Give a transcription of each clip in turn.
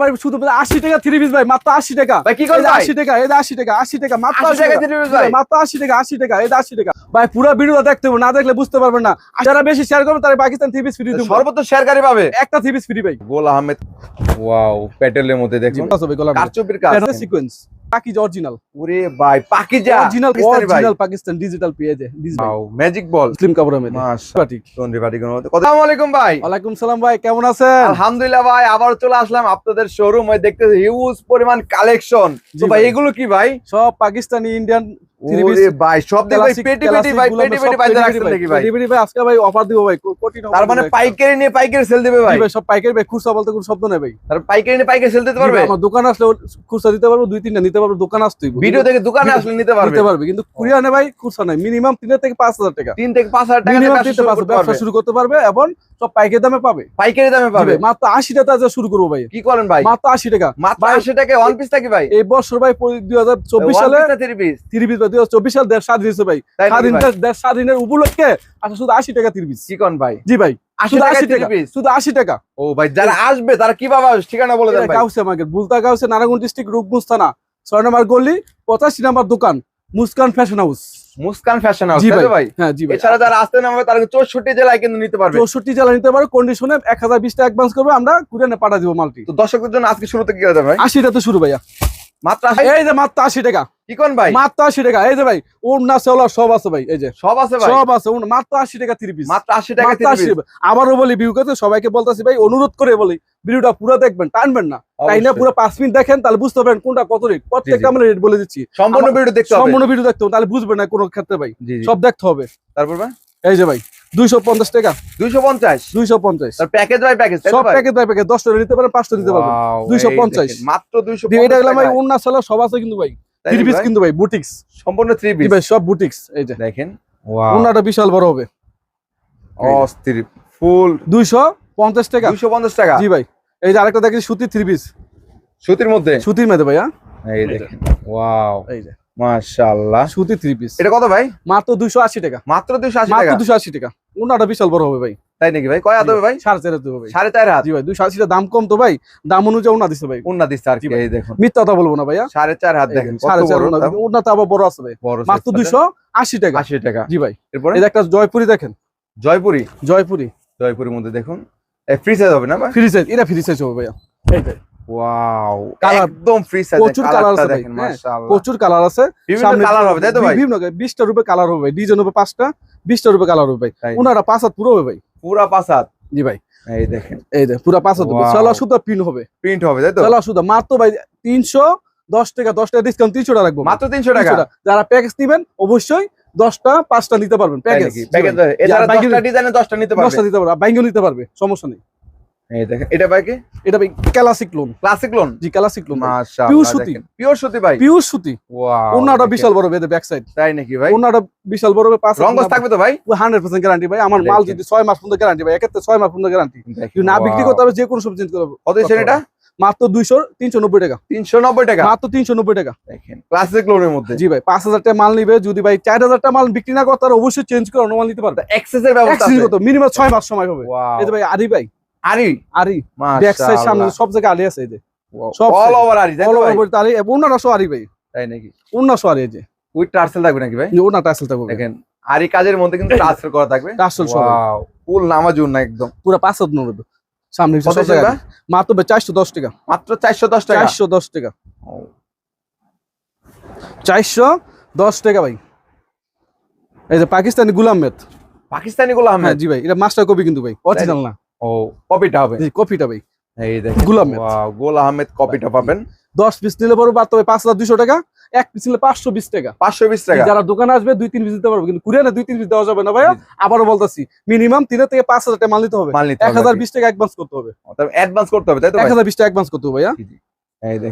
ভাই শুধু আশি টাকা থ্রি পিস ভাই মাত্র আশি টাকা। ভাই, কি করেন ভাই? আশি টাকা এই আশি টাকা আশি টাকা মাত্র 80 টাকা পিস ভাই? মাত্র আশি টাকা আশি টাকা এই আশি টাকা। ভাই পুরো ভিডিও দেখতে হবে না দেখলে বুঝতে পারবেন না। যারা বেশি শেয়ার করবে তারা পাকিস্তান থ্রি পিস ফ্রি দেবো সর্বোচ্চ শেয়ারকারী পাবে? একটা থ্রি পিস ফ্রি ভাই। গোল আহমেদ। ওয়াও প্যাটেলের মধ্যে দেখুন ভাই কারচুপির কাজ। সিকোয়েন্স পাকি অরিজিনাল ওরে ভাই Pakiza original original Pakistan digital পেয়েছে ওয়াও ম্যাজিক বল মুসলিম কাপড়ের মধ্যে। মাশাআল্লাহ। আসসালামু আলাইকুম ভাই। ওয়ালাইকুম সালাম ভাই কেমন আছেন? আলহামদুলিল্লাহ ভাই আবার চলে আসলাম আপনাদের শোরুম ওই দেখতে হিউজ পরিমাণ কালেকশন তো ভাই। এগুলো কি ভাই? সব পাকিস্তানি ইন্ডিয়ান ভাই সব ভাই পেটি পেটি ভাই পেটি পেটি বাইরে নাকি ভাই? পেটি ভাই আজকে ভাই অফার দিব ভাই কোটি তার মানে পাইকারি নিয়ে পাইকারি সেল দিবে ভাই? সব পাইকারি ভাই খুচরা বলতে কোনো শব্দ নেই ভাই। তার পাইকারি নিয়ে পাইকারি সেল দিতে পারবে? আমার দোকান আসলে খুচরা দিতে পারব দুই তিনটা নিতে পারব দোকান আসতেই ভিডিও থেকে দোকানে আসলে নিতে পারবে। নিতে পারবে কিন্তু কুরিয়ানে ভাই খুচরা নাই। মিনিমাম থেকে পাঁচ হাজার টাকা। তিন থেকে টাকা ব্যবসা শুরু করতে পারবে এবং সব পাইকারি দামে পাবে? পাইকারি দামে পাবে? মাত্র আশি টাকা শুরু করব ভাই। কি করেন ভাই? মাত্র আশি টাকা। মাত্র আশি টাকা ওয়ান পিস থাকি ভাই? এই বছর ভাই দুই হাজার চব্বিশ সালে পিস তিরিশ দুই হাজার চব্বিশ সাল দেড় স্বাধীন হয়েছে ভাই? স্বাধীনতা দেড় স্বাধীনের উপলক্ষে আচ্ছা শুধু আশি টাকা তিরিশ কি করেন ভাই? জি ভাই শুধু আশি টাকা। শুধু আশি টাকা। ও ভাই যারা আসবে তারা কীভাবে ঠিকানা বলে দেন আমাকে বুলতা গাউসে নারায়ণ ডিস্ট্রিক্ট রূপগঞ্জ থানা। ছয় নম্বর গলি পঁচাশি নম্বর দোকান Muskan Fashion House Muskan Fashion House তাই ভাই। হ্যাঁ জি ভাই। এছাড়া যারা আসতে না হবে তারা চৌষট্টি জেলায় কিন্তু নিতে পারবে। চৌষট্টি জেলা নিতে পারবে কন্ডিশনে এক হাজার বিশ টাকা অ্যাডভান্স করবে আমরা কুরিয়ারে পাঠা দেব মালটি। তো দর্শকদের জন্য আজকে শুরুতে কি দেন ভাই? তো শুরু ভাইয়া। মাত্র এই যে মাত্র আশি টাকা। কি ভাই? মাত্র আশি টাকা। এই যে ভাই ওড়না সেওলা সব আছে ভাই এই যে। সব আছে ভাই? সব আছে মাত্র আশি টাকা তিরিশ পিস মাত্র আশি টাকা মাত্র থ্রি আশি পিস আবারও বলি ভিউ সবাইকে বলতেছি ভাই অনুরোধ করে বলি ভিডিওটা পুরো দেখবেন টানবেন না। তাই না পুরো পাঁচ মিনিট দেখেন তাহলে বুঝতে পারবেন কোনটা কত রেট প্রত্যেকটা আমরা রেট বলে দিচ্ছি। সম্পূর্ণ ভিডিও দেখতে হবে। সম্পূর্ণ ভিডিও দেখতে হবে তাহলে বুঝবেন না কোনো ক্ষেত্রে ভাই। সব দেখতে হবে। তারপর ভাই? এই যে ভাই। দুইশো পঞ্চাশ টাকা। দুইশো পঞ্চাশ? দুইশো পঞ্চাশ। প্যাকেজ বাই প্যাকেজ সব প্যাকেট বাই প্যাকেট দশটা নিতে পারেন পাঁচটা নিতে পারবেন। Wow, 250 মাত্র দুইশো এটা গেলাম ভাই ওড়না সেলা সব আছে কিন্তু ভাই। থ্রি পিস কিন্তু ভাই বুটিক্স সম্পূর্ণ থ্রি পিস ভাই সব বুটিক্স এই যে। দেখেন ওয়াও ওড়নাটা বিশাল বড় হবে। অস্থির ফুল দুইশো পঞ্চাশ টাকা। দুইশো পঞ্চাশ টাকা? জি ভাই এই যে আরেকটা দেখি সুতি থ্রি পিস সুতির মধ্যে? সুতির মেয়েদের ভাইয়া। এই দেখেন ওয়াও এই যে। মাশাআল্লাহ। সুতি থ্রি পিস এটা কত ভাই? মাত্র দুইশো আশি টাকা। মাত্র টাকা? ওনাটা বিশাল বড় হবে ভাই। তাই নাকি ভাই? কয় হাত হবে ভাই? হবে হাত? জি আশিটা দাম কম তো ভাই। দাম অনুযায়ী ওনা ভাই। আর কি ভাই। এই দেখুন। মিথ্যা কথা বলব না ভাইয়া। সাড়ে চার হাত দেখেন কত বড় ওনা তো আবার বড় আছে ভাই। মাত্র size দুইশো আশি টাকা। আশি টাকা। জি ভাই। এরপরে? এই একটা জয়পুরি দেখেন। জয়পুরি? জয়পুরি। জয়পুরির মধ্যে দেখুন। ফ্রি সাইজ হবে না ভাই? ফ্রি সাইজ এটা ফ্রি সাইজ হবে ভাইয়া। এই ওয়াও একদম ফ্রি সাইজ প্রচুর আছে দেখেন হ্যাঁ, মাশাআল্লাহ। প্রচুর কালার আছে। সামনে- কালার হবে তাই তো ভাই? বিভিন্ন বিশটা রূপে কালার হবে ডিজাইন রূপে কালার হবে ভাই। তাই। ওনারা পাঁচ হাত পুরো হবে ভাই। পুরা পাঁচ হাত? জি ভাই। এই দেখেন। এই যে পুরো পাঁচ হাত হবে। সুতা পিন হবে। প্রিন্ট হবে তাই তো? চলা সুতা। মাত্র ভাই টাকা দশ টাকা ডিসকাউন্ট তিনশো টাকা রাখব মাত্র তিনশো টাকা? 300 টাকা। যারা প্যাকেজ নিবেন অবশ্যই দশটা পাঁচটা নিতে পারবেন প্যাকেজ দশটা ডিজাইনে দশটা নিতে পারবে? দশটা নিতে পারবে। ব্যাঙ্গও নিতে পারবে সমস্যা নেই। এই দেখেন এটা ভাই কি? এটা ভাই ক্লাসিক লোন ক্লাসিক লোন জি ক্লাসিক লোন মাশাআল্লাহ Pure সুতি। পিওর সুতি ভাই। পিওর সুতি। ওয়াও ওনাটা বিশাল বড় বেদে ব্যাক সাইড তাই নাকি ভাই? ওনাটা বিশাল বড় পাঁচ থাকবে তো ভাই? হান্ড্রেড পার্সেন্ট গ্যারান্টি ভাই। আমার মাল যদি মাস পর্যন্ত গ্যারান্টি ভাই মাস পর্যন্ত গ্যারান্টি না বিক্রি করতে হবে যে কোনো সবজি চেঞ্জ করবে কত এটা? মাত্র দুইশো তিনশো নব্বই টাকা। তিনশো নব্বই টাকা? মাত্র তিনশো নব্বই টাকা। দেখেন ক্লাসিক লোনের মধ্যে। জি ভাই পাঁচ হাজার টাকা মাল নিবে যদি ভাই চার হাজার টাকা মাল বিক্রি না করে তাহলে অবশ্যই চেঞ্জ করে মাল নিতে পারবে। এক্সেসের ব্যবস্থা করতে মিনিমাম ছয় মাস সময় হবে। ভাই আরি ভাই আরি। আরি। ব্যাক সাইড সামনে সব জায়গায় আলি আছে এই যে। সব অল ওভার আরি অল ওভার আলি ওনারা সো আরি ভাই। তাই নাকি? ওনারা সো আরি এই যে। উইথ টার্সেল থাকবে নাকি ভাই? ওনার টাসেল থাকবে। দেখেন আরি কাজের মধ্যে কিন্তু টার্সেল করা থাকবে। টাসেল সহ ওয়াও ফুল নামাজুন না একদম। পুরো পাঁচ হাজার নব্বই সামনে সব জায়গায় মাত্র ভাই চারশো দশ টাকা। মাত্র চারশো দশ টাকা? চারশো দশ টাকা। ও, চারশো দশ টাকা ভাই। এই যে পাকিস্তানি গুলাম মেদ। পাকিস্তানি গুলো হ্যাঁ আহমেদ জি ভাই এটা মাস্টার কপি কিন্তু ভাই অরিজিনাল না। ও কপিটা হবে? জি কপিটা ভাই। এই দেখেন গুল আহমেদ। গোল আহমেদ কপিটা পাবেন। দশ পিস নিলে পরে বাদ তবে পাঁচ হাজার দুশো টাকা এক পিস নিলে পাঁচশো বিশ টাকা। পাঁচশো বিশ টাকা। যারা দোকানে আসবে দুই তিন পিস দিতে পারবে কিন্তু কুরিয়ানে দুই তিন পিস দেওয়া যাবে না ভাইয়া। আবারও বলতেছি মিনিমাম তিন থেকে পাঁচ হাজার টাকা মাল নিতে হবে। মাল নিতে এক হবে হাজার আর কি। বিশ টাকা অ্যাডভান্স করতে হবে। তবে অ্যাডভান্স করতে হবে তাই তো এক ভাই? হাজার বিশ টাকা অ্যাডভান্স করতে হবে ভাইয়া। এই তো?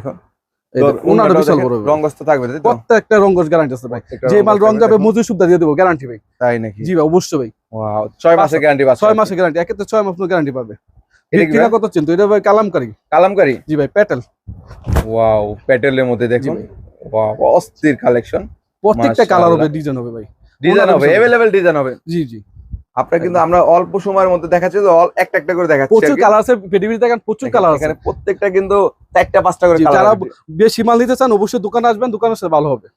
প্রত্যেকটা রঙ্গস গ্যারান্টি আছে ভাই। যে মাল রং যাবে মজুর সুবিধা দিয়ে দেবো গ্যারান্টি ভাই। তাই নাকি? জি ভাই অবশ্যই ভাই। ছয় মাসের গ্যারান্টি পাচ্ছে ছয় মাসের গ্যারান্টি এক্ষেত্রে ছয় মাস গ্যারান্টি পাবে এটা কি বিক্রি না ভাই? কত চিন্তা এটা ভাই কালামকারী কালামকারি জি ভাই প্যাটেল ওয়াও প্যাটেলের মধ্যে দেখুন ভাই। ওয়াও অস্থির কালেকশন প্রত্যেকটা কালার হবে মাশাআল্লাহ। ডিজাইন হবে ভাই ডিজাইন ওনারও হবে বিশাল। अवेलेबल ডিজাইন হবে জি জি আপনার কিন্তু আমরা অল্প সময়ের মধ্যে দেখাচ্ছি তো অল- একটা একটা করে দেখাচ্ছি প্রচুর আর কি। কালার আছে পেটিভিটি দেখেন প্রচুর দেখেন, কালার আছে এখানে প্রত্যেকটা কিন্তু চারটা পাঁচটা করে জি, কালার যারা বেশি মাল নিতে চান অবশ্যই দোকানে আসবেন দোকানের সাথে ভালো হবে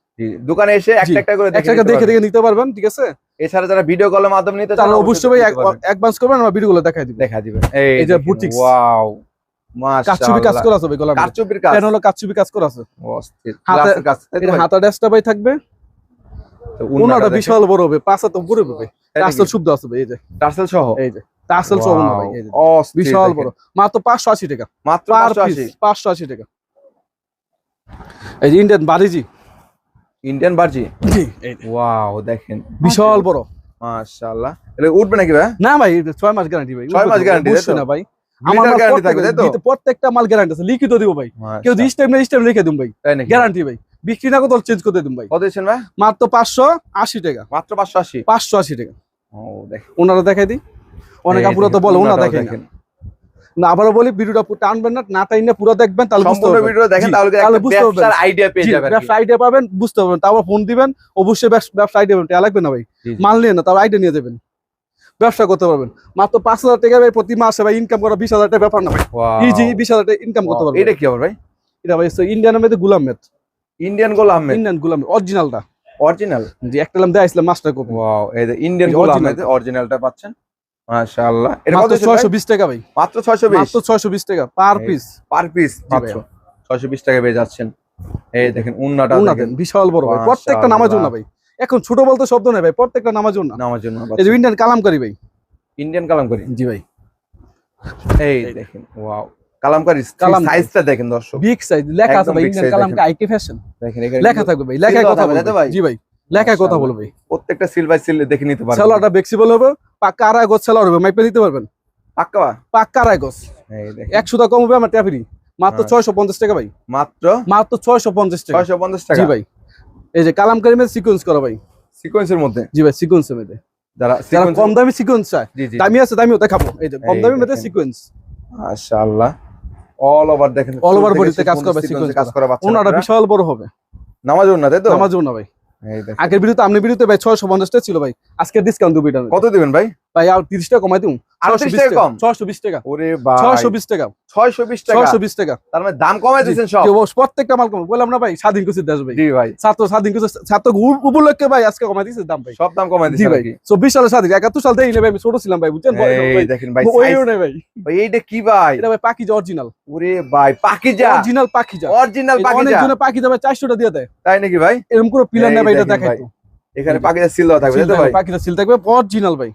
দোকানে এসে একটা একটা করে একটা দেখে দেখে নিতে পারবেন ঠিক আছে? এছাড়া যারা ভিডিও কলের মাধ্যমে নিতে চান অবশ্যই ভাই। অ্যাডভান্স করবেন আমরা ভিডিওগুলো দেখাই দিব। দেখা দিবেন। এই যে boutiques। ওয়াও কাচুবি কাজ করা আছে ভাই গলা কারচুপির কাজ। হলো কাচুবি কাজ করা আছে। অস্থির হাতে- গ্লাসের কাজ। তাই তো এটা ভাই? হাতা ড্যাশটা ভাই থাকবে। তো ওনাটা উন্নাটা দেখেন। বিশাল বড় হবে পাঁচা তো উপরে হবে টাসেল শুদ্ধ আছে ভাই এই যে। টার্সেল সহ? এই যে টাসেল সহ না ভাই এই যে। বিশাল বড়। মাত্র পাঁচশো আশি টাকা। মাত্র পার 580 পাঁচশো আশি টাকা। এই যে ইন্ডিয়ান বাড়িজি ইন্ডিয়ান বার্জি জি। ওয়াও দেখেন। বিশাল বড়। মাশাআল্লাহ। এটা উঠবে নাকি ভাই? না ভাই এটা ছয় মাস গ্যারান্টি ভাই। ছয় মাস guarantee, তাই না ভাই। আমার গ্যারান্টি থাকবে তাই তো? প্রত্যেক- প্রত্যেকটা মাল গ্যারান্টি আছে লিখিত দিব ভাই। কেউ যদি স্টেপ না স্টেপ লিখে দিন ভাই। গ্যারান্টি ভাই। বিক্রি না করতে চেঞ্জ করে দিন ভাই। কত দিচ্ছেন ভাই? মাত্র পাঁচশো আশি টাকা। মাত্র পাঁচশো আশি? পাঁচশো আশি টাকা। ও দেখেন। ওনারা দেখাই দিই। অনেক আপুরা তো বলে ওনারা দেখেন। না আবারও বলি ভিডিওটা টানবেন না না টাইনে পুরো দেখবেন তাহলে সম্পূর্ণ ভিডিও দেখেন তাহলে একটা ব্যবসার আইডিয়া পেয়ে যাবেন ব্যবসা আইডিয়া পাবেন বুঝতে পারবেন। তারপর ফোন দিবেন অবশ্যই ব্যবসা- আইডিয়া পাবেন লাগবে না ভাই। মাল নিয়ে না তার আইডিয়া নিয়ে যাবেন। ব্যবসা করতে পারবেন। মাত্র পাঁচ হাজার টাকা ভাই প্রতি মাসে ভাই ইনকাম করা বিশ হাজার টাকা ব্যাপার না ভাই। ইজি বিশ হাজার টাকা ইনকাম করতে পারবেন। এটা কি আবার ভাই? এটা ভাই ইন্ডিয়ান মধ্যে গুলাম মেদ ইন্ডিয়ান গোল আহমেদ ইন্ডিয়ান গুলাম অরিজিনালটা অরিজিনাল জি একটা লাম দেখাইছিলাম মাস্টার কপি ওয়াও এই যে ইন্ডিয়ান এই গোল original অরিজিনালটা পাচ্ছেন? মাশাআল্লাহ। এটা কত মাত্র ছয়শো বিশ টাকা ভাই। মাত্র 620 মাত্র ছয়শো বিশ টাকা পার পিস। পার পিস মাত্র 620 টাকা পেয়ে যাচ্ছেন। এই দেখেন উন্নাটা দেখেন। বিশাল বড় ভাই। প্রত্যেকটা নামাজ মাশাআল্লাহ। ভাই। এখন ছোট বলতে শব্দ নেই ভাই প্রত্যেকটা নামাজ না নামার জন্য এই যে ইন্ডিয়ান কালামকারি ভাই। ইন্ডিয়ান কালামকারি? জি ভাই। এই দেখেন ওয়াও কালামকারি। সাইজটা দেখেন দর্শক। বিগ সাইজ লেখা আছে ভাই ইন্ডিয়ান কালামকা ফ্যাশন দেখেন। লেখা থাকবে ভাই লেখায় কথা দেওয়া থাকবে, তাই তো বলবে ভাই? জি ভাই। লেখায় কথা বলবে। প্রত্যেকটা সিল বাই সিল দেখে নিতে পারবেন সেলারটা ফ্লেক্সিবল হবে পাক্কা আড়াই গজ সেলার হবে মাইপে নিতে পারবেন? পাক্কা? পাক্কা আড়াই গজ। এই দেখেন। একশো টাকা কম হবে আমার ট্যাফিরি মাত্র হ্যাঁ। ছয়শো পঞ্চাশ টাকা ভাই। মাত্র? মাত্র ছয়শো পঞ্চাশ টাকা। 650 টাকা? জি ভাই। এই যে কালামকারি মেয়ে সিকোয়েন্স করা ভাই। সিকোয়েন্সের মধ্যে? জি ভাই সিকোয়েন্স মধ্যে। যারা যারা কম দামি সিকোয়েন্স চায় দামি আছে দামিও দেখাবো। এই যে কম দামি মধ্যে। সিকোয়েন্স মাশাআল্লাহ। অল ওভার দেখেন অল ওভার শুরু থেকে body তে শেষ কাজ করবে, sequence কাজ করা। পাচ্ছেন ওনাটা বিশাল বড় হবে। নামাজ না তাই তো? নামাজ না ভাই। আগের বিরুদ্ধে আপনি বিরুদ্ধে ভাই ছয়শো পঞ্চাশটা ছিল ভাই। আজকে ডিসকাউন্ট দেবো কত দিবেন ভাই? ভাই আর তিরিশ টাকা কমাই দিন আরও টাকা কম? ছয়শো বিশ টাকা। ওরে ভাই। ছয়শো বিশ টাকা। 620 টাকা? ছয়শো বিশ টাকা। তার মানে দাম কমাই দিয়েছেন সব? প্রত্যেকটা মাল কম বললাম না ভাই স্বাধীন কুচির দেশ ভাই। ভাই। ছাত্র স্বাধীন কুচির ছাত্র উপলক্ষে ভাই আজকে কমাই দিয়েছে দাম ভাই। সব দাম কমাই ভাই। চব্বিশ সালে স্বাধীন। একাত্তর সাল থেকে ভাই আমি ছোট ছিলাম ভাই বুঝছেন? ভাই। দেখেন ভাই ওইও size- নেই ভাই। ভাই এইটা কি ভাই? এটা ভাই পাখি অরিজিনাল ওরে ভাই অরিজিনাল পাখি অরিজিনাল ভাই চারশোটা দিয়ে দেয়। তাই নাকি ভাই? এরকম কোনো পিলার নেই ভাই এটা দেখাই এখানে পাকিজা সিল দেওয়া থাকবে পাখিটা সিল থাকবে অরিজিনাল ভাই.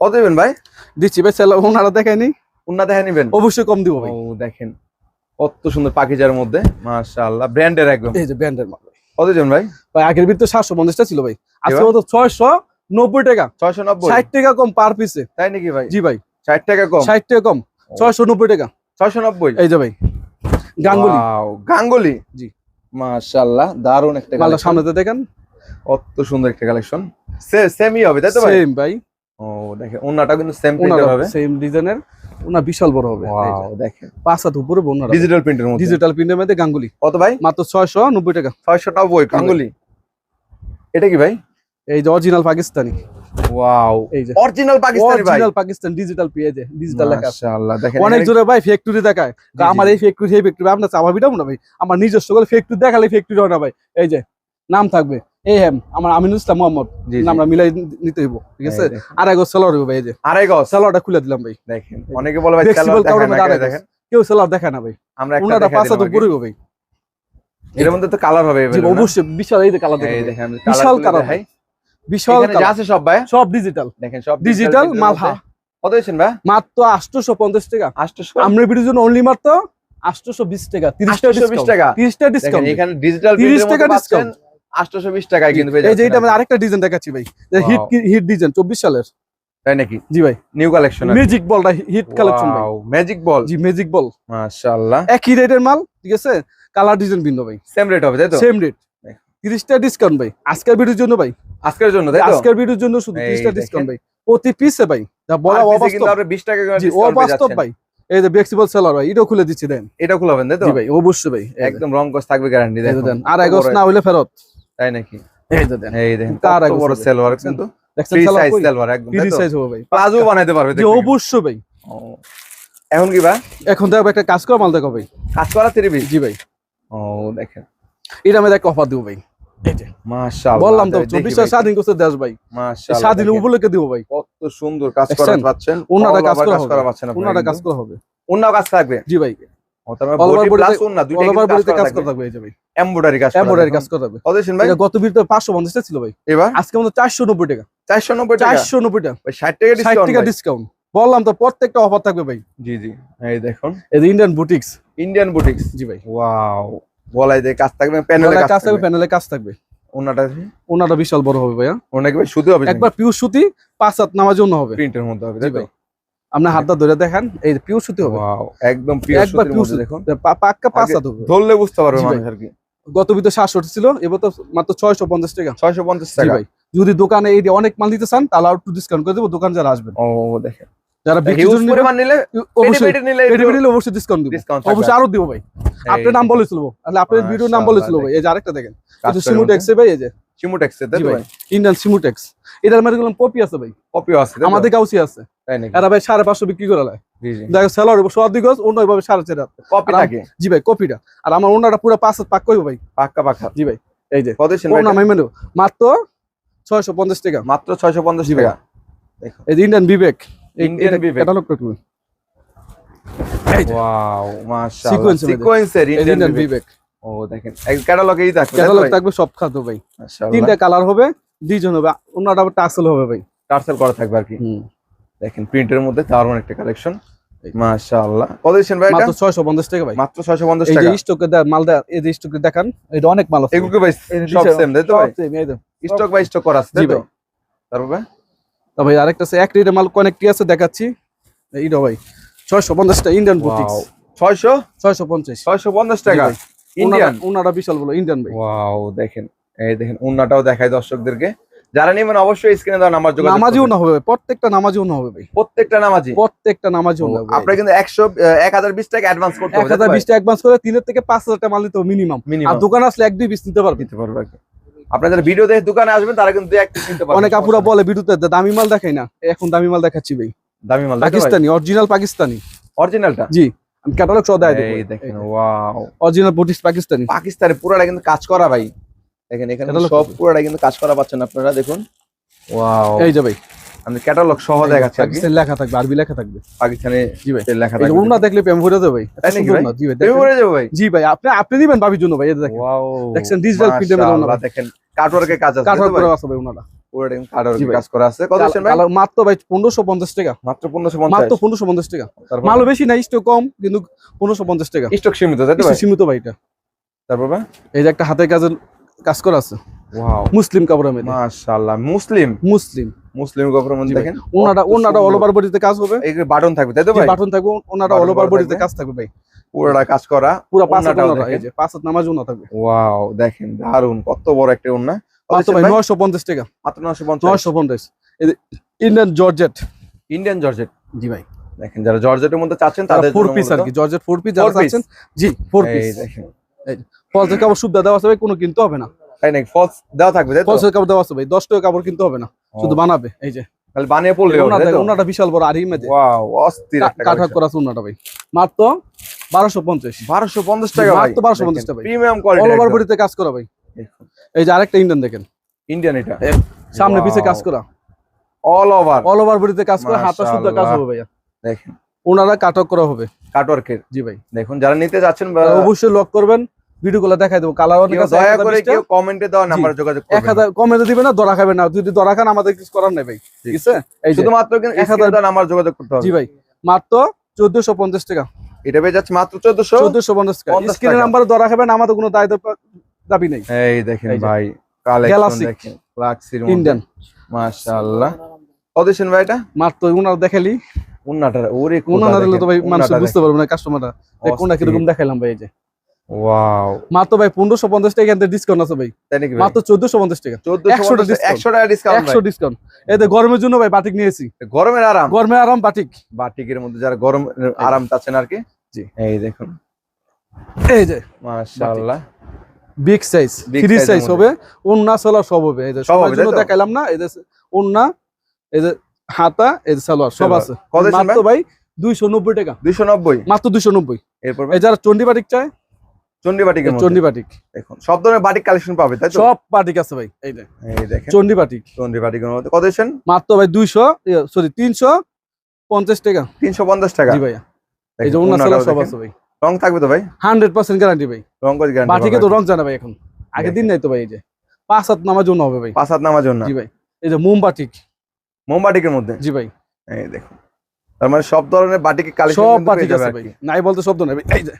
কত দিবেন ভাই? দিচ্ছি ভাই সেল ওনারা দেখায়নি উন্না দেখে নিবেন? অবশ্যই কম দিব ও দেখেন কত সুন্দর পাকিজার মধ্যে মাশাআল্লাহ ব্র্যান্ডের একদম। এই যে ব্র্যান্ডের মাল ভাই। কত দিবেন ভাই? ভাই আগের ভিতরে সাতশো পঞ্চাশটা ছিল ভাই। আজকে? মতো ছয়শো নব্বই টাকা। 690 ষাট টাকা কম পার পিসে তাই নাকি ভাই? জি ভাই। 60 টাকা কম? ষাট টাকা কম। ছয়শো নব্বই টাকা। 690 এই যে ভাই। গাঙ্গুলি। Wow, গাঙ্গুলি? জি। মাশাআল্লাহ দারুণ একটা কালেকশন সামনেতে দেখেন। কত সুন্দর একটা কালেকশন সেমই হবে তাই তো ভাই? সেম ভাই। ও দেখেন ওন্নাটা কিন্তু সেম প্রিন্টের হবে। সেম ডিজাইনের ওনার বিশাল বড় হবে ওয়াও দেখেন। পাঁচ হাত উপরে ওনার ডিজিটাল প্রিন্টের মধ্যে? ডিজিটাল প্রিন্টের মধ্যে গাঙ্গুলি। কত ভাই? মাত্র ছয়শো নব্বই টাকা। 690 গাঙ্গুলি। এটা কি ভাই? এই যে অরিজিনাল পাকিস্তানি। ওয়াও এই যে। অরিজিনাল পাকিস্তানি ভাই। অরিজিনাল পাকিস্তান ডিজিটাল পেয়ে ডিজিটাল লেখা মাশাআল্লাহ দেখেন অনেক জোরে ভাই ফ্যাক্টরি দেখায়। আমার এই ফ্যাক্টরি সেই ফ্যাক্টরি আপনার চাপা বিটাবো না ভাই। আমার নিজস্ব করে ফ্যাক্টরি দেখালে ফ্যাক্টরি হয় না ভাই। এই যে নাম থাকবে। এই আমার আমিনুল ইসলাম মোহাম্মদ জি। মিলাই নিতে হইব ঠিক আছে? এই দেখেন। আর একবার সেলার হইব ভাই যে। আড়াই গজ? সেলারটা খুলে দিলাম ভাই। দেখেন অনেকে বলে ভাই আড়াই দেখেন। কেউ সেলার দেখায় না ভাই। আমরা একটা ভাই। এর মধ্যে তো কালার হবে? অবশ্যই বিশাল এই যে কালার দেখেন বিশাল কালার দেখাই। বিশাল কালার আছে সব ভাই। সব ডিজিটাল দেখেন সব ডিজিটাল মালহা কত ভাই? মাত্র আটশোশো পঞ্চাশ টাকা। 800 আমরা ভিডিওর জন্য অনলি মাত্র আটশোশো বিশ টাকা তিরিশ টাকা 820 টাকা। তিরিশ ডিসকাউন্ট এখানে ডিজিটাল 30 টাকা discount। 820 টাকায় কিন্তু এই যে এটা। আরেকটা ডিজাইন দেখাচ্ছি ভাই। হিট হিট ডিজাইন চব্বিশ সালের। তাই নাকি? জি ভাই। নিউ কালেকশন ম্যাজিক বলটা হিট কালেকশন ভাই। ম্যাজিক বল জি ম্যাজিক বল মাশাআল্লাহ। একই রেটের মাল ঠিক আছে? কালার ডিজাইন ভিন্ন ভাই। সেম রেট হবে তাই তো? সেম রেট তিরিশ টাকা ডিসকাউন্ট ভাই। আজকের ভিডিওর জন্য ভাই। আজকের জন্য তাই তো? আজকের ভিডিওর জন্য শুধু এই তিরিশ টাকা দেখেন। ডিসকাউন্ট ভাই। প্রতি পিসে ভাই যা বলা অবাস্তব। কিন্তু আপনি 20 টাকা করে ডিসকাউন্ট অবাস্তব ভাই। এই যে ফ্লেক্সিবল সেলার ভাই এটাও খুলে দিচ্ছি দেন। এটা খুলবেন তাই তো? জি ভাই অবশ্যই ভাই। একদম রং কস থাকবে গ্যারান্টি দেন আর এগোস না হইলে ফেরত। তাই নাকি? এই যে দেন এই দেখেন কত বড়? সেলওয়ার কিন্তু। ফ্রি সাইজ কই? একদম ফ্রি সাইজ হবে ভাই। প্লাজো বানাইতে পারবে জি অবশ্যই ভাই। এখন কি ভাই? এখন দেখো একটা কাজ করা মাল দেখো ভাই। কাজ করা থ্রি পিস জি ভাই। ও দেখেন। এটা আমি একটা অফার দিব ভাই। বললাম তো দেখি চব্বিশ স্বাধীন করছে দেশ ভাই। স্বাধীন। উপলক্ষে দিব ভাই। কত সুন্দর কাজ করা পাচ্ছেন। ওনারা কাজ করা পাচ্ছেন আপনারা কাজ। করা হবে। ওনাও কাজ থাকবে? জি ভাই। ও তার All over body body plus তে- ওনা দুইটা অল ওভার কিন্তু বডিতে কাজ কাজ করা করা থাকবে। থাকবে এই যে ভাই। এমব্রয়ডারি কাজ করা এমব্রয়ডারি থাকবে। কাজ করা থাকবে কত দিন ভাই? এটা গত বিরতে পাঁচশো পঞ্চাশ ছিল ভাই। এবার? আজকে চারশো নব্বই টাকা। 490 টাকা? চারশো নব্বই টাকা। ভাই 60 টাকা ষাট ডিসকাউন্ট বললাম তো প্রত্যেকটা অফার থাকবে ভাই। জি জি। এই দেখুন। এই ইন্ডিয়ান বুটিক্স ইন্ডিয়ান বুটিক্স জি ভাই। ওয়াও গলায় দিয়ে কাজ থাকবে প্যানেলে কাজ থাকবে প্যানেলে কাজ থাকবে। ওনাটা ওনাটা বিশাল বড় হবে ভাইয়া। ভাই শুধু হবে একবার পিওর সুতি পাঁচ হাত নামার জন্য হবে। প্রিন্টের মধ্যে হবে তাই তো ভাই আপনি হাতটা ধরে দেখান এই পিওর সুতি হবে। ওয়াও একদম পিওর একবার পিওর দেখুন। পাক্কা পাঁচ হাত হবে। ধরলে বুঝতে পারবে মানুষ আর কি। গত বিতে সাতশো ছিল এবার তো মাত্র ছয়শো পঞ্চাশ টাকা। 650 জি টাকা। ভাই যদি দোকানে এই অনেক মাল দিতে চান তাহলে আর একটু ডিসকাউন্ট করে দেবো দোকান যারা আসবেন। ও দেখেন। যারা নিলে অবশ্যই নিলে অবশ্যই ডিসকাউন্ট দিব। ডিসকাউন্ট অবশ্যই আরও দিব ভাই। আপনার নাম বলে চলবো। তাহলে আপনার ভিডিওর নাম বলে চলবো ভাই। এই যে আরেকটা দেখেন যে সিমুটেক্স ভাই এই যে। সিমুটেক্স ভাই ইন্ডিয়ান সিমুটেক্স এটারগুলো পপি আছে ভাই। কপিও আছে আমাদের কাউসি আছে। এরা ভাই সাড়ে পাঁচশো বিক্রি করে অন্য ভাবে সাড়ে চার কপি থাকে জি ভাই কপিটা। আর আমার অন্যটা পুরো পাঁচ হাত পাক করব ভাই। পাক্কা পাক্কা। জি ভাই এই যে। কত দিন কোন নাম মাত্র ছয়শো পঞ্চাশ টাকা। মাত্র 650 জি ভাই। টাকা। এই যে ইন্ডিয়ান বিবেক ইন্ডিয়ান তিনটা কালার হবে দুইজন হবে। অন্যটা আবার টাসেল হবে ভাই। টার্সেল করা থাকবে আর কি। দেখেন প্রিন্টের মধ্যে দারুণ একটা কালেকশন এই। মাশাআল্লাহ। কত দিচ্ছেন ভাই মাত্র টাকা ভাই। মাত্র 650 এই যে টাকা। স্টকে মাল দেয় এই যে স্টকে দেখান এটা অনেক মাল আছে। এগুলো ভাই সব সেম তাই তো ভাই? same, এই স্টক বাই স্টক করা আছে তাই তো? ভাই। তারপর ভাই? তা আরেকটা আছে এক রেটের মাল কনেকটি আছে দেখাচ্ছি? এইটা ভাই ইন্ডিয়ান বুটিক্স ওয়াও 600 ছয়শো? পঞ্চাশ। 650 টাকা। ইন্ডিয়ান বিশাল বলো ইন্ডিয়ান ভাই। ওয়াও দেখেন এই দেখেন দেখায় দর্শকদেরকে। যারা নেবেন অবশ্যই স্ক্রিনে দেওয়া নাম্বার যোগাযোগ নামাজিও না হবে প্রত্যেকটা নামাজিও না হবে ভাই। প্রত্যেকটা নামাজি প্রত্যেকটা নামাজিও না হবে আপনারা কিন্তু 100 1020 টাকা অ্যাডভান্স করতে হবে হাজার বিশটা অ্যাডভান্স করে তিনের থেকে পাঁচ হাজার টাকা মাল হবে মিনিমাম আর দোকান আসলে এক দুই পিস নিতে পারবে দিতে পারবে যারা ভিডিও দেখে দোকানে আসবেন তারা কিন্তু এক নিতে পারবেন অনেক আপুরা বলে বিদ্যুতের দামি মাল দেখাই না। এখন দামি মাল দেখাচ্ছি ভাই। দামি মাল পাকিস্তানি অরিজিনাল পাকিস্তানি। অরিজিনালটা জি আমি ক্যাটালগ সহ দেয় এই দেখেন ওয়াও অরিজিনাল বুটিক্স পাকিস্তানি। পাকিস্তানে পুরোটা কিন্তু কাজ করা ভাই। দেখেন এখানে সব পুরোটা কিন্তু কাজ করা পাচ্ছেন আপনারা দেখুন। ওয়াও এই যে ভাই। আমি ক্যাটালগ সহ দেখাচ্ছি পাকিস্তানি লেখা থাকবে আরবি লেখা থাকবে। পাকিস্তানে জি ভাই। লেখা থাকবে। উন্না দেখলে প্রেম ভরে দেবে ভাই। তাই নাকি ভাই? জি ভাই তুমি দেখেন। পরে ভাই? জি ভাই আপনি আপনি দিবেন ভাবির জন্য ভাই যে দেখেন। ওয়াও digital print এর মধ্যে দেখেন কাটওয়ার্কের কাজ আছে? করে আছে ভাই। কাজ করা আছে। কত ভাই? মাত্র ভাই পনেরোশো পঞ্চাশ টাকা। মাত্র 1550 মাত্র পনেরোশো পঞ্চাশ টাকা। মালও বেশি না স্টক কম কিন্তু পনেরোশো পঞ্চাশ টাকা। স্টক সীমিত তাই তো ভাই? সীমিত ভাই এটা। তারপর ভাই? এই যে একটা হাতের কাজের কাজ করা আছে। ওয়াও মুসলিম কাপড়ের মধ্যে। মাশাআল্লাহ মুসলিম? মুসলিম। মুসলিম কাপড়ের মধ্যে। দেখেন ওনারা কত ওনারা অল ওভার বডিতে কাজ হবে। এই বাটন থাকবে তাই তো ভাই? বাটন থাকবে Button অল ওভার বডিতে কাজ থাকবে ভাই। পুরোটা কাজ করা? পুরো পাঁচ হাত ওড়নাটাও এই যে পাঁচ হাত নামাজ ওনা থাকবে। ওয়াও দেখেন দারুণ কত বড় একটা ওন্না। মাত্র ভাই নয়শো পঞ্চাশ টাকা। মাত্র 950 নয়শো পঞ্চাশ। ইন্ডিয়ান জর্জেট ইন্ডিয়ান জর্জেট জি ভাই। দেখেন যারা জর্জেটের মধ্যে চাচ্ছেন তাদের ফোর পিস আর কি জর্জেট ফোর পিস যারা চাচ্ছেন জি ফোর এই পিস দেখেন। ফলসের কাপড় সুবিধা দেওয়া আছে ভাই কোনো কিনতে হবে না। তাই নাকি? ফলস দেওয়া থাকবে ফলসের কাপড় দেওয়া আছে ভাই দশ টাকা কাপড় কিনতে হবে না শুধু বানাবে এই যে। তাহলে বানিয়ে পড়লে হবে, ওনাটা বিশাল বড় আর ইমেজে ওয়াও অস্থির কাঠা করা ওনাটা ভাই। মাত্র বারোশো পঞ্চাশ। 1250 টাকা ভাই। মাত্র 1250 টাকা ভাই। প্রিমিয়াম অল ওভার বডিতে কাজ করা ভাই। এই যে আরেকটা ইন্ডিয়ান দেখেন। ইন্ডিয়ান এটা। সামনে পিছে কাজ করা। অল ওভার অল ওভার বডিতে কাজ করা হাতা শুদ্ধ কাজ। হবে ভাইয়া। দেখেন। ওনারা কাটক করা হবে। কাটওয়ার্কের জি ভাই। দেখুন যারা নিতে যাচ্ছেন অবশ্যই লক করবেন। ভিডিও গুলো দেখাই দেবো। কালার অনেক দয়া করে কেউ কমেন্টে দেওয়া নাম্বারে যোগাযোগ করবেন। না দরা খাবে না। যদি দরা খান আমাদের কিছু করার নেই ভাই। ঠিক আছে? এই শুধুমাত্র এক হাজার- 1000 দেওয়া নাম্বার যোগাযোগ করতে হবে। জি ভাই মাত্র চোদ্দশো পঞ্চাশ টাকা। এটা পেয়ে যাচ্ছে মাত্র 1400 চোদ্দশো পঞ্চাশ টাকা। 50 স্ক্রিনের টাকা। নাম্বার দরা খাবেন আমাদের কোনো দায় দায়িত্ব- দাবি নেই। এই দেখেন ভাই কালেকশন Galaxy। দেখেন ফ্লাক্সির ইন্ডিয়ান মাশাআল্লাহ। কদিন ভাই এটা? মাত্র ওনার দেখালি। উন্নাটা ওরে ওনা না দিলে তো ভাই মানুষ বুঝতে পারবে না কাস্টমাররা কোনটা কীরকম দেখাইলাম ভাই এই যে? ওয়াও মাত্র ভাই পনেরোশো পঞ্চাশ টাকা এখান ডিসকাউন্ট আছে ভাই। তাই নাকি মাত্র চোদ্দশো পঞ্চাশ টাকা। 1450 discount। 100 টাকা ডিসকাউন্ট একশো ডিসকাউন্ট এতে গরমের জন্য ভাই বাটিক নিয়েছি। গরমের আরাম। গরমে আরাম বাটিক বাটিকের মধ্যে যারা গরম আরাম চাচ্ছেন আর কি জি। এই দেখুন। এই যে। মাশাআল্লাহ। বিগ সাইজ ফ্রি সাইজ হবে। ওন্না সালোয়ার সব হবে। এই যে সব সবার জন্য দেখাইলাম না। এই যে ওন্না এই যে হাতা এই যে সালোয়ার সব আছে। মাত্র ভাই? দুইশো নব্বই টাকা। দুইশো নব্বই। মাত্র দুইশো নব্বই। এরপর এই যারা চন্ডী বাটিক চায় চন্ডী বাটিকের মধ্যে? চন্ডী বাটিক। দেখুন সব ধরনের বাটিক কালেকশন পাবে তাই সব বাটিক আছে ভাই এই যে। দেখেন। চন্ডী বাটিক। চন্ডী বাটিকের মধ্যে কত দিচ্ছেন? মাত্র ভাই দুইশো সরি তিনশো পঞ্চাশ টাকা। তিনশো পঞ্চাশ টাকা। জি এই যে সব আছে ভাই। রং থাকবে তো ভাই? হান্ড্রেড পার্সেন্ট গ্যারান্টি ভাই। রং করে গ্যারান্টি বাটিকে তো রং জানা ভাই এখন। আগে দিন নাই তো ভাই এই যে। পাঁচ হাত নামার জন্য হবে ভাই। পাঁচ হাত নামার জন্য। জি ভাই। এই যে মোম বাটিক মোমবাটিকের মধ্যে? জি ভাই। এই দেখুন। তার মানে সব ধরনের বাটিকের কালেকশন সব বাটিক আছে ভাই। নাই বলতে শব্দ নাই ভাই। এই যে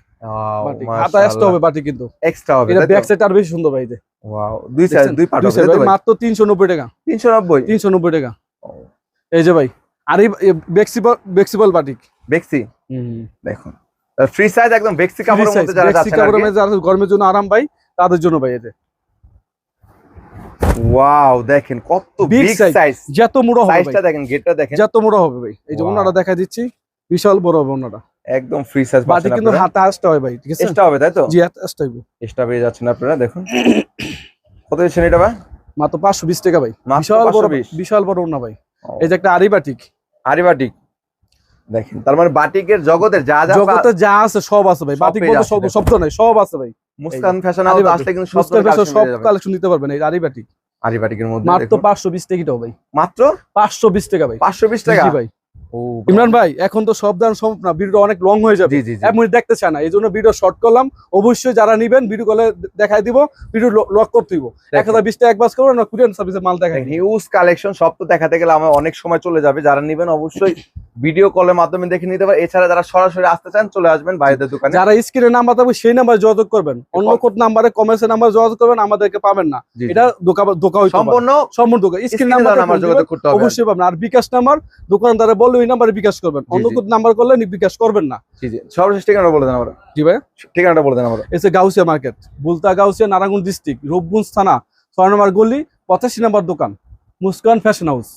বাটিক এক্সট্রা হবে বাটিক কিন্তু। এক্সট্রা হবে এটা ব্যাক সাইড আর বেশি সুন্দর ভাই এই যে। Wow, দুই সাইড দুই পার্ট হবে মাত্র তিনশো নব্বই টাকা। 390 তিনশো নব্বই টাকা। এই যে ভাই আর এই বেক্সিবল বেক্সিবল বাটিক বেক্সি দেখুন। ফ্রি সাইজ একদম বেক্সি কাপড়ের মধ্যে যারা বেক্সি যাচ্ছেন কাপড়ের মধ্যে যারা গরমের জন্য আরাম ভাই তাদের জন্য ভাই এই যে। ওয়াও দেখেন কত বিগ সাইজ যত মোড়ো হবে সাইজটা দেখেন গেটটা দেখেন। যত মোড়ো হবে ভাই। এই যে. ওনারা দেখা দিচ্ছি বিশাল বড় হবে ওনারা। একদম ফ্রি সাইজ বাটিক কিন্তু হাতে আসতে হয় ভাই ঠিক আছে? এক্সট্রা হবে তাই তো? জি আসতে হবে এক্সট্রা পেয়ে যাচ্ছেন আপনারা দেখুন। কত দিচ্ছেন এটা ভাই? মাত্র পাঁচশো বিশ টাকা ভাই। বিশাল বড় 520 বিশাল বড় ওনা ভাই। এই যে একটা আরি বাটিক আরি বাটিক দেখেন তার মানে বাটিকের জগতের যা যা জগতে যা আছে সব আছে ভাই। বাটিক বলতে সব শব্দ নাই সব আছে ভাই। মুস্কান ফ্যাশন হাউস আসলে কিন্তু সব সব কালেকশন নিতে পারবেন এই আরি বাটিক আরি বাটিকের মধ্যে মাত্র দেখুন। পাঁচশো বিশ টাকা ভাই। মাত্র? পাঁচশো বিশ টাকা ভাই। 520 টাকা? ভাই। ও ইমরান ভাই এখন তো সব দান সম্ভব না ভিডিও অনেক লং হয়ে যাবে। মিনিট দেখতে চায় না এই জন্য ভিডিও শর্ট করলাম। অবশ্যই যারা নিবেন ভিডিও কলে দেখাই দিব ভিডিও লক করতে দিব। এক হাজার বিশ টাকা এক বাস করব না কুরিয়ান সার্ভিসে মাল দেখাই। হিউজ কালেকশন সব তো দেখাতে গেলে আমার অনেক সময় চলে যাবে। যারা নিবেন অবশ্যই ভিডিও কলের মাধ্যমে দেখে নিতে পারে এছাড়া যারা সরাসরি আসতে চান চলে আসবেন ভাইদের দোকানে। যারা স্ক্রিনে নাম্বার থাকবে সেই নাম্বার যোগাযোগ করবেন। অন্য কোড নাম্বারে কমার্সের নাম্বার যোগাযোগ করবেন আমাদেরকে পাবেন না। এটা দোকান দোকান সম্পূর্ণ সম্পূর্ণ দোকান। স্ক্রিন নাম্বার নাম্বার যোগাযোগ করতে হবে। অবশ্যই পাবেন। আর বিকাশ নাম্বার দোকানদারে বললে ওই নাম্বারে বিকাশ করবেন। অন্য। কোড নাম্বার করলে বিকাশ করবেন না। জি জি। সর্বশেষ ঠিকানা বলে দেন আমরা জি ভাই? ঠিকানাটা বলে দেন আমরা এসে গাউসিয়া মার্কেট বুলতা গাউসিয়া নারায়ণগঞ্জ ডিস্ট্রিক্ট রূপগঞ্জ থানা ছয় নম্বর গলি পঁচাশি নম্বর দোকান মুস্কান ফ্যাশন হাউস।